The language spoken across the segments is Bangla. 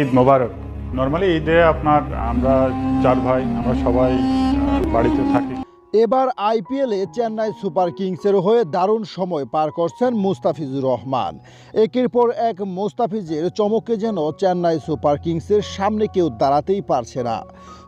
ঈদ মোবারক। নর্মালি ঈদে আপনার আমরা চার ভাই, আমরা সবাই বাড়িতে থাকি। এবার আইপিএলে চেন্নাই সুপার কিংসের হয়ে দারুণ সময় পার করছেন মুস্তাফিজুর রহমান। একের পর এক মুস্তাফিজের চমকে যেন চেন্নাই সুপার কিংসের সামনে কেউ দাঁড়াতেই পারছে না।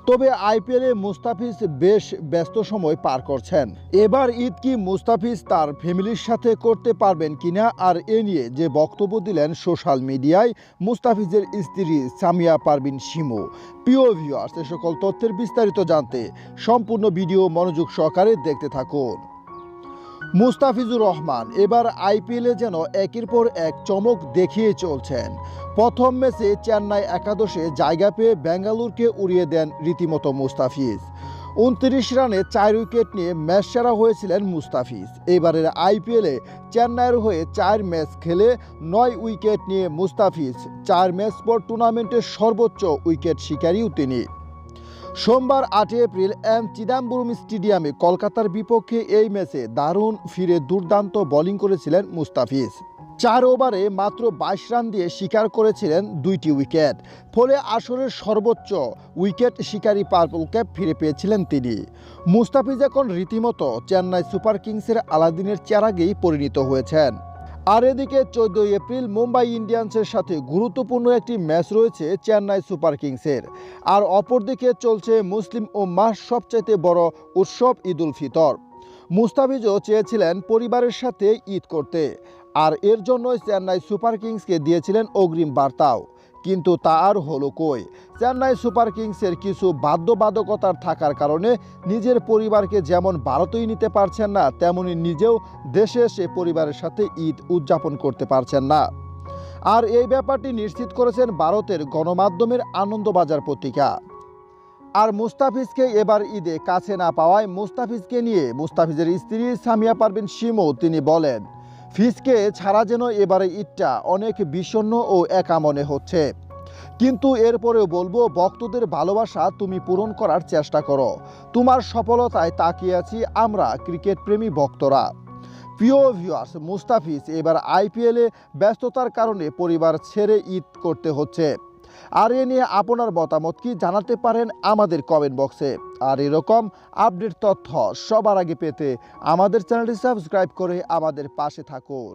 তবে আইপিএলে মুস্তাফিজ বেশ ব্যস্ত সময় পার করছেন। এবার ঈদ কি মুস্তাফিজ তার ফ্যামিলির সাথে করতে পারবেন কিনা আর এ নিয়ে যে বক্তব্য দিলেন সোশ্যাল মিডিয়ায় মুস্তাফিজের স্ত্রী সামিয়া পারবিন শিমু। প্রিয় ভিউয়ার্স, এ সকল তথ্যের বিস্তারিত জানতে সম্পূর্ণ ভিডিও মনোযোগ সহকারে দেখতে থাকুন। মুস্তাফিজুর রহমান, এবার আইপিএলে যেন একের পর এক চমক দেখিয়ে চলছেন। প্রথম ম্যাচে চেন্নাই একাদশে জায়গা পেয়ে বেঙ্গালুরকে উড়িয়ে দেন রীতিমতো মুস্তাফিজ। উনত্রিশ রানে চার উইকেট নিয়ে ম্যাচ সেরা হয়েছিলেন মুস্তাফিজ। এবারের আইপিএলে চেন্নাইয়ের হয়ে চার ম্যাচ খেলে নয় উইকেট নিয়ে মুস্তাফিজ, চার ম্যাচ পর টুর্নামেন্টের সর্বোচ্চ উইকেট শিকারীও তিনি। সোমবার আটই এপ্রিল এম চিদাম্বরম স্টেডিয়ামে কলকাতার বিপক্ষে এই ম্যাচে দারুণ ফিরে দুর্দান্ত বোলিং করেছিলেন মুস্তাফিজ। চার ওভারে মাত্র বাইশ রান দিয়ে শিকার করেছিলেন দুইটি উইকেট। ফলে আসরের সর্বোচ্চ উইকেট শিকারী পার্পল ক্যাপ ফিরে পেয়েছিলেন তিনি। মুস্তাফিজ এখন রীতিমতো চেন্নাই সুপার কিংসের আলাদিনের চেরাগেই পরিণত হয়েছেন। আর এদিকে চোদ্দই এপ্রিল মুম্বাই ইন্ডিয়ান্সের সাথে গুরুত্বপূর্ণ একটি ম্যাচ রয়েছে চেন্নাই সুপার কিংসের। আর অপরদিকে চলছে মুসলিম ও মাস সবচাইতে বড় উৎসব ঈদ উল ফিতর। মুস্তাফিজও চেয়েছিলেন পরিবারের সাথে ঈদ করতে। আর এর জন্যই চেন্নাই সুপার কিংসকে দিয়েছিলেন অগ্রিম বার্তাও। কিন্তু তা আর হলো কই? চেন্নাই সুপার কিংসের কিছু বাধ্যবাধকতার থাকার কারণে নিজের পরিবারকে যেমন ভারতেই নিতে পারছেন না, তেমনি নিজেও দেশে এসে পরিবারের সাথে ঈদ উদযাপন করতে পারছেন না। আর এই ব্যাপারটি নিশ্চিত করেছেন ভারতের গণমাধ্যমের আনন্দবাজার পত্রিকা। আর মুস্তাফিজকে এবার ঈদে কাছে না পাওয়ায় মুস্তাফিজকে নিয়ে মুস্তাফিজের স্ত্রী সামিয়া পারভিন শিমু তিনি বলেন ফিজকে ছাড়া যেন এবারে ঈদটা অনেক বিষণ্ন ও একা মনে হচ্ছে। কিন্তু এরপরেও বলব, ভক্তদের ভালোবাসা তুমি পূরণ করার চেষ্টা করো। তোমার সফলতায় তাকিয়ে আছি আমরা ক্রিকেট প্রেমী ভক্তরা। প্রিয় ভিউয়ার্স মুস্তাফিজ, এবার আইপিএলে ব্যস্ততার কারণে পরিবার ছেড়ে ঈদ করতে হচ্ছে। আর এ নিয়ে আপনার মতামত কি জানাতে পারেন আমাদের কমেন্ট বক্সে আর এরকম আপডেট তথ্য সবার আগে পেতে আমাদের চ্যানেলটি সাবস্ক্রাইব করে আমাদের পাশে থাকুন।